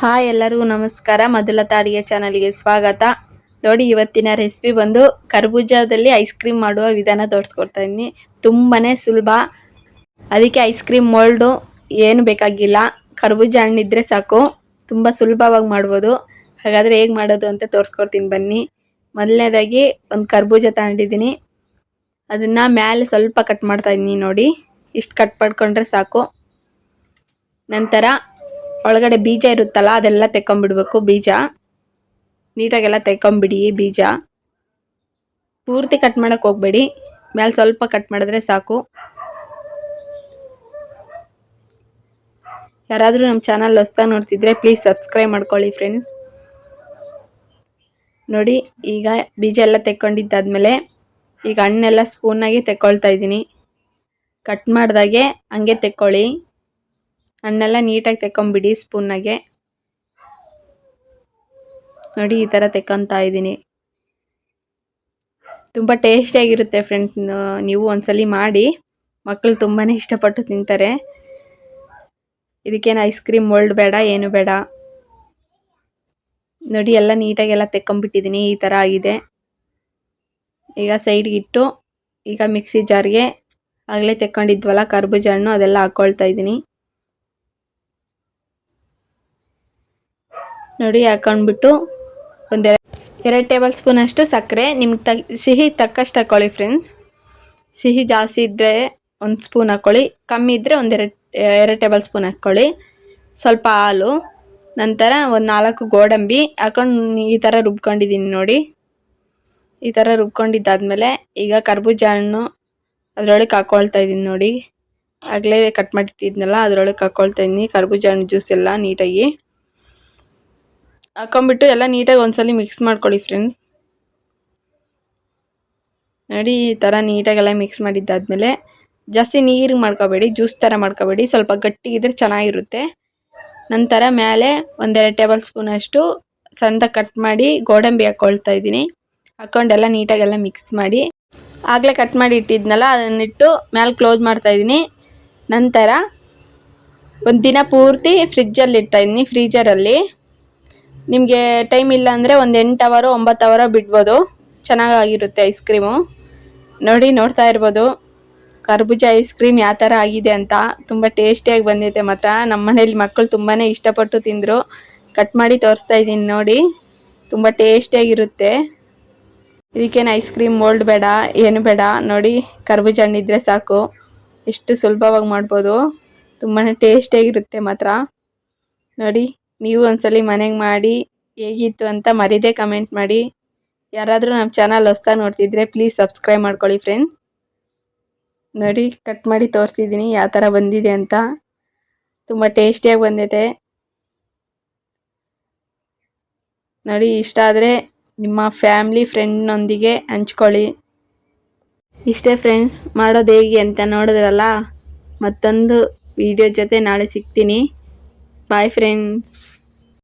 Hi ಎಲ್ಲರಿಗೂ ನಮಸ್ಕಾರ. ಮಧುಲತಾ ಅಡಿಗೆ ಚಾನಲ್ಗೆ ಸ್ವಾಗತ. ನೋಡಿ, ಇವತ್ತಿನ ರೆಸಿಪಿ ಬಂದು ಕರ್ಬೂಜದಲ್ಲಿ ಐಸ್ ಕ್ರೀಮ್ ಮಾಡುವ ವಿಧಾನ ತೋರಿಸ್ಕೊಡ್ತಾ ಇದ್ದೀನಿ. ತುಂಬಾ ಸುಲಭ. ಅದಕ್ಕೆ ಐಸ್ ಕ್ರೀಮ್ ಮೋಲ್ಡು ಏನು ಬೇಕಾಗಿಲ್ಲ. ಕರ್ಬೂಜ ಹಣ್ಣಿದ್ರೆ ಸಾಕು. ತುಂಬ ಸುಲಭವಾಗಿ ಮಾಡ್ಬೋದು. ಹಾಗಾದರೆ ಹೇಗೆ ಮಾಡೋದು ಅಂತ ತೋರಿಸ್ಕೊಡ್ತೀನಿ ಬನ್ನಿ. ಮೊದಲನೇದಾಗಿ ಒಂದು ಕರ್ಬೂಜ ತಗೊಂಡಿದ್ದೀನಿ. ಅದನ್ನು ಮೇಲೆ ಸ್ವಲ್ಪ ಕಟ್ ಮಾಡ್ತಾ ಇದ್ದೀನಿ ನೋಡಿ. ಇಷ್ಟು ಕಟ್ ಮಾಡ್ಕೊಂಡ್ರೆ ಸಾಕು. ನಂತರ ಒಳಗಡೆ ಬೀಜ ಇರುತ್ತಲ್ಲ, ಅದೆಲ್ಲ ತೆಕ್ಕೊಂಬಿಡ್ಬೇಕು ಬೀಜ. ನೀಟಾಗೆಲ್ಲ ತೆಕ್ಕೊಂಬಿಡಿ ಬೀಜ. ಪೂರ್ತಿ ಕಟ್ ಮಾಡೋಕೆ ಹೋಗಬೇಡಿ. ಮೇಲೆ ಸ್ವಲ್ಪ ಕಟ್ ಮಾಡಿದ್ರೆ ಸಾಕು. ಯಾರಾದರೂ ನಮ್ಮ ಚಾನಲ್ ಹೊಸ್ದಾಗಿ ನೋಡ್ತಿದ್ರೆ ಪ್ಲೀಸ್ ಸಬ್ಸ್ಕ್ರೈಬ್ ಮಾಡ್ಕೊಳ್ಳಿ ಫ್ರೆಂಡ್ಸ್ ನೋಡಿ, ಈಗ ಬೀಜ ಎಲ್ಲ ತೆಕ್ಕೊಂಡಿದ್ದಾದ್ಮೇಲೆ ಈಗ ಹಣ್ಣೆಲ್ಲ ಸ್ಪೂನಾಗಿ ತೆಕ್ಕೊಳ್ತಾ ಇದ್ದೀನಿ. ಕಟ್ ಮಾಡಿದಾಗೆ ಹಂಗೆ ತೆಕ್ಕೊಳ್ಳಿ. ಹಣ್ಣೆಲ್ಲ ನೀಟಾಗಿ ತೆಕ್ಕೊಂಬಿಡಿ ಸ್ಪೂನ್ನಾಗೆ ನೋಡಿ, ಈ ಥರ ತೆಕ್ಕೊತಾ ಇದ್ದೀನಿ. ತುಂಬ ಟೇಸ್ಟಿಯಾಗಿರುತ್ತೆ ಫ್ರೆಂಡ್ ನೀವು ಒಂದ್ಸಲಿ ಮಾಡಿ ಮಕ್ಕಳು ತುಂಬಾ ಇಷ್ಟಪಟ್ಟು ತಿಂತಾರೆ. ಇದಕ್ಕೇನು ಐಸ್ ಕ್ರೀಮ್ ಮೊಲ್ಡ್ ಬೇಡ, ಏನು ಬೇಡ. ನೋಡಿ, ಎಲ್ಲ ನೀಟಾಗೆಲ್ಲ ತೆಕ್ಕೊಂಬಿಟ್ಟಿದ್ದೀನಿ, ಈ ಥರ ಆಗಿದೆ. ಈಗ ಸೈಡ್ಗೆ ಇಟ್ಟು, ಈಗ ಮಿಕ್ಸಿ ಜಾರ್ಗೆ ಆಗಲೇ ತೆಕ್ಕೊಂಡಿದ್ವಲ್ಲ ಕರ್ಬೂಜ ಹಣ್ಣು, ಅದೆಲ್ಲ ಹಾಕ್ಕೊಳ್ತಾ ಇದ್ದೀನಿ. ನೋಡಿ, ಹಾಕೊಂಡ್ಬಿಟ್ಟು ಒಂದೆರಡು, ಎರಡು ಟೇಬಲ್ ಸ್ಪೂನ್ ಅಷ್ಟು ಸಕ್ಕರೆ. ನಿಮ್ಗೆ ತ ಸಿಹಿ ತಕ್ಕಷ್ಟು ಹಾಕ್ಕೊಳ್ಳಿ ಫ್ರೆಂಡ್ಸ್. ಸಿಹಿ ಜಾಸ್ತಿ ಇದ್ದರೆ ಒಂದು ಸ್ಪೂನ್ ಹಾಕ್ಕೊಳ್ಳಿ ಕಮ್ಮಿ ಇದ್ದರೆ ಒಂದೆರಡು, ಎರಡು ಟೇಬಲ್ ಸ್ಪೂನ್ ಹಾಕ್ಕೊಳ್ಳಿ ಸ್ವಲ್ಪ ಹಾಲು, ನಂತರ ಒಂದು ನಾಲ್ಕು ಗೋಡಂಬಿ. ಹಾಕೊಂಡು ಈ ಥರ ರುಬ್ಕೊಂಡಿದ್ದೀನಿ ನೋಡಿ. ಈ ಥರ ರುಬ್ಕೊಂಡಿದ್ದಾದಮೇಲೆ ಈಗ ಕರ್ಬೂಜ ಹಣ್ಣು ಅದರೊಳಗೆ ಹಾಕ್ಕೊಳ್ತಾ ಇದ್ದೀನಿ ನೋಡಿ. ಆಗಲೇ ಕಟ್ ಮಾಡಿಟ್ಟಿದ್ನಲ್ಲ ಅದರೊಳಗೆ ಹಾಕ್ಕೊಳ್ತಾ ಇದ್ದೀನಿ ಕರ್ಬೂಜ ಹಣ್ಣು ಜ್ಯೂಸ್ ಎಲ್ಲ ನೀಟಾಗಿ. ಹಾಕೊಂಬಿಟ್ಟು ಎಲ್ಲ ನೀಟಾಗಿ ಒಂದ್ಸಲ ಮಿಕ್ಸ್ ಮಾಡ್ಕೊಳ್ಳಿ ಫ್ರೆಂಡ್ಸ್ ನೋಡಿ, ಈ ಥರ ನೀಟಾಗೆಲ್ಲ ಮಿಕ್ಸ್ ಮಾಡಿದ್ದಾದಮೇಲೆ ಜಾಸ್ತಿ ನೀರು ಮಾಡ್ಕೋಬೇಡಿ ಜ್ಯೂಸ್ ಥರ ಮಾಡ್ಕೋಬೇಡಿ, ಸ್ವಲ್ಪ ಗಟ್ಟಿಗಿದ್ರೆ ಚೆನ್ನಾಗಿರುತ್ತೆ. ನಂತರ ಮೇಲೆ ಒಂದೆರಡು ಟೇಬಲ್ ಸ್ಪೂನ್ ಅಷ್ಟು ಸಣ್ಣದಾಗಿ ಕಟ್ ಮಾಡಿ ಗೋಡಂಬಿ ಹಾಕ್ಕೊಳ್ತಾ ಇದ್ದೀನಿ. ಹಾಕ್ಕೊಂಡೆಲ್ಲ ನೀಟಾಗೆಲ್ಲ ಮಿಕ್ಸ್ ಮಾಡಿ. ಆಗಲೇ ಕಟ್ ಮಾಡಿ ಇಟ್ಟಿದ್ನಲ್ಲ ಅದನ್ನಿಟ್ಟು ಮೇಲೆ ಕ್ಲೋಸ್ ಮಾಡ್ತಾ ಇದ್ದೀನಿ. ನಂತರ ಒಂದು ದಿನ ಪೂರ್ತಿ ಫ್ರಿಜ್ಜಲ್ಲಿ ಇಡ್ತಾಯಿದ್ದೀನಿ ಫ್ರೀಜರಲ್ಲಿ ನಿಮಗೆ ಟೈಮ್ ಇಲ್ಲ ಅಂದರೆ ಒಂದು ಎಂಟು ಅವರು ಒಂಬತ್ತು ಅವರೋ ಬಿಡ್ಬೋದು. ಚೆನ್ನಾಗಾಗಿರುತ್ತೆ ಐಸ್ ಕ್ರೀಮು ನೋಡಿ, ನೋಡ್ತಾ ಇರ್ಬೋದು. ಕರ್ಬೂಜ ಐಸ್ ಕ್ರೀಮ್ ಯಾವ ಥರ ಆಗಿದೆ ಅಂತ. ತುಂಬ ಟೇಸ್ಟಿಯಾಗಿ ಬಂದಿದೆ ಮಾತ್ರ. ನಮ್ಮ ಮನೇಲಿ ಮಕ್ಕಳು ತುಂಬಾ ಇಷ್ಟಪಟ್ಟು ತಿಂದರು. ಕಟ್ ಮಾಡಿ ತೋರಿಸ್ತಾ ಇದ್ದೀನಿ ನೋಡಿ. ತುಂಬ ಟೇಸ್ಟಿಯಾಗಿರುತ್ತೆ ಇದಕ್ಕೇನು ಐಸ್ ಕ್ರೀಮ್ ಮೋಲ್ಡ್ ಬೇಡ, ಏನು ಬೇಡ. ನೋಡಿ, ಕರ್ಬೂಜ ಹಣ್ಣಿದ್ರೆ ಸಾಕು. ಎಷ್ಟು ಸುಲಭವಾಗಿ ಮಾಡ್ಬೋದು. ತುಂಬಾ ಟೇಸ್ಟಿಯಾಗಿರುತ್ತೆ ಮಾತ್ರ. ನೋಡಿ. ನೀವು ಒಂದ್ಸಲಿ ಮನೆಗೆ ಮಾಡಿ ಹೇಗಿತ್ತು ಅಂತ ಮರಿದೇ ಕಮೆಂಟ್ ಮಾಡಿ. ಯಾರಾದರೂ ನಮ್ಮ ಚಾನಲ್ ಹೊಸ್ದಾಗಿ ನೋಡ್ತಿದ್ರೆ ಪ್ಲೀಸ್ ಸಬ್ಸ್ಕ್ರೈಬ್ ಮಾಡ್ಕೊಳ್ಳಿ ಫ್ರೆಂಡ್ ನೋಡಿ ಕಟ್ ಮಾಡಿ ತೋರಿಸಿದ್ದೀನಿ ಯಾವ ಥರ ಬಂದಿದೆ ಅಂತ. ತುಂಬ ಟೇಸ್ಟಿಯಾಗಿ ಬಂದಿದೆ. ನೋಡಿ, ಇಷ್ಟ ಆದರೆ ನಿಮ್ಮ ಫ್ಯಾಮ್ಲಿ ಫ್ರೆಂಡ್ನೊಂದಿಗೆ ಹಂಚ್ಕೊಳ್ಳಿ. ಇಷ್ಟೇ ಫ್ರೆಂಡ್ಸ್ ಮಾಡೋದು ಹೇಗೆ ಅಂತ ನೋಡಿದ್ರಲ್ಲ? ಮತ್ತೊಂದು ವಿಡಿಯೋ ಜೊತೆ ನಾಳೆ ಸಿಗ್ತೀನಿ. Bye friends